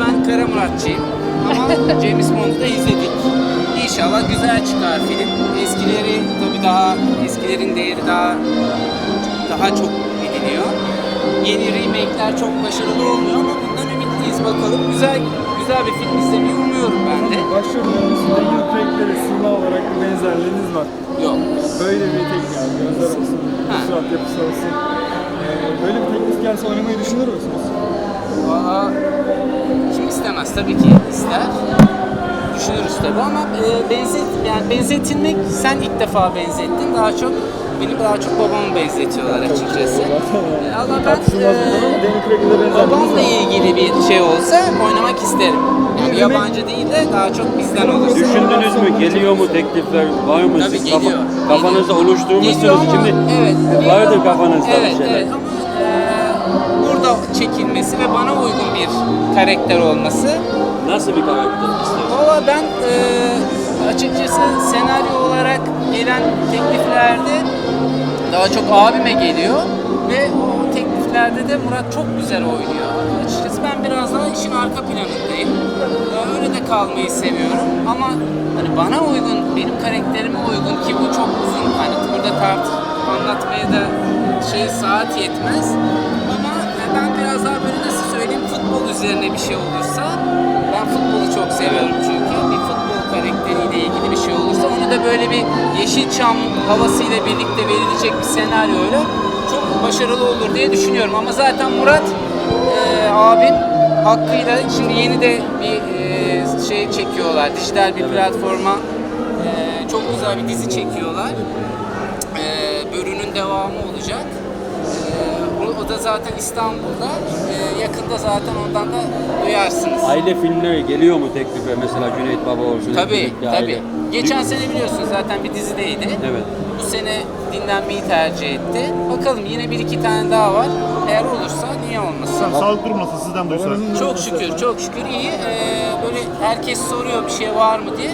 ben Kara Muratçıyım. Ama James Bond'u da izledik. İnşallah güzel çıkar film. Eskileri tabii daha eskilerin değeri daha daha çok biliniyor. Yeni remake'ler çok başarılı olmuyor ama bundan ümitliyiz bakalım. Güzel güzel bir film izlemeyi umuyorum ben de. Arasında Daniel Craig'le sima olarak bir benzerliğiniz var. Yok. Böyle bir teknik, yani gözler olsun, Ha. surat yapısı olsun. Ee, böyle bir teklif gelse oynamayı düşünür müsünüz? Valla kim istemez tabii ki ister. Düşünürüz tabii ama e, benzet yani benzetilmek sen ilk defa benzettin daha çok beni daha çok babamı benzetiyorlar açıkçası. E, Allah ben e, babamla ilgili bir şey olsa oynamak isterim. Yani yabancı değil de daha çok bizden olursa. Düşündünüz mü? Geliyor mu teklifler? Var mı? Tabii Siz geliyor. kafanızda Geliyor oluşturmuşsunuz. ama- Şimdi evet, vardır geliyor kafanızda evet, bir şeyler. Evet ama burada çekilmesi ve bana uygun bir karakter olması Nasıl bir karakter istiyorsunuz? Valla ben e, açıkçası senaryo olarak gelen tekliflerde daha çok abime geliyor ve o tekliflerde de Murat çok güzel oynuyor. Açıkçası ben biraz daha işin arka planındayım. Öyle de kalmayı seviyorum ama hani bana uygun, benim karakterime uygun ki bu çok uzun. Hani burada tart anlatmaya da şey saat yetmez. Üzerine bir şey olursa ben futbolu çok seviyorum çünkü. Bir futbol karakteriyle ilgili bir şey olursa onu da böyle bir Yeşilçam havasıyla birlikte verilecek bir senaryoyla çok başarılı olur diye düşünüyorum. Ama zaten Murat e, abim hakkıyla şimdi yeni de bir e, şey çekiyorlar. Dijital bir platforma e, çok güzel bir dizi çekiyorlar. E, bölünün devamı olacak. E, zaten İstanbul'da. E, yakında zaten ondan da duyarsınız. Aile filmleri geliyor mu teklife? Mesela Cüneyt Baba olsun. Tabii, tabii. aile. Geçen sene biliyorsunuz zaten bir dizideydi. Evet. Bu sene dinlenmeyi tercih etti. Bakalım yine bir iki tane daha var. Eğer olursa niye olmasın? Sağlık durumu nasıl sizden duysak? Çok şükür, çok şükür iyi. Ee, böyle herkes soruyor bir şey var mı diye.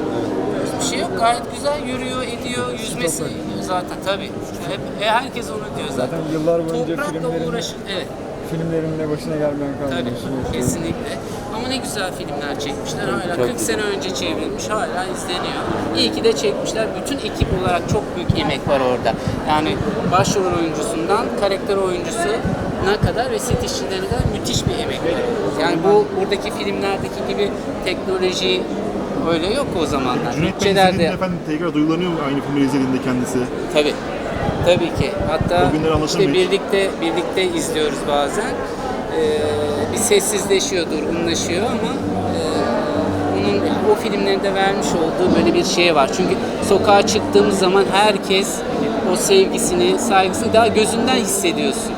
Bir şey yok. Gayet güzel yürüyor, ediyor. Yüzmesi zaten tabii. Hep, e, herkes onu diyor zaten. Zaten yıllar boyunca Toprakla filmlerin, uğraşır. Evet. filmlerin de başına gelmeyen Tabii, kesinlikle. Ama ne güzel filmler çekmişler. Hala Çok 40 sene önce çevrilmiş, hala izleniyor. İyi ki de çekmişler. Bütün ekip olarak çok büyük emek var orada. Yani başrol oyuncusundan karakter oyuncusuna kadar ve set işçilerine kadar müthiş bir emek var. Yani bu buradaki filmlerdeki gibi teknoloji öyle yok o zamanlar. Cüneyt Bütçelerde izlediğinde efendim tekrar duygulanıyor mu aynı filmi izlediğinde kendisi? Tabii. Tabii ki. Hatta işte birlikte birlikte izliyoruz bazen. Ee, bir sessizleşiyor, durgunlaşıyor ama e, onun o filmlerinde vermiş olduğu böyle bir şey var. Çünkü sokağa çıktığımız zaman herkes o sevgisini, saygısını daha gözünden hissediyorsun.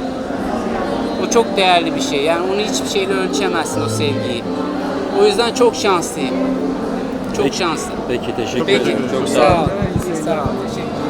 O çok değerli bir şey. Yani onu hiçbir şeyle ölçemezsin o sevgiyi. O yüzden çok şanslıyım. Çok şanslı. Peki teşekkür Peki. ederim. Çok sağ olun. ol. Sağ ol. Teşekkür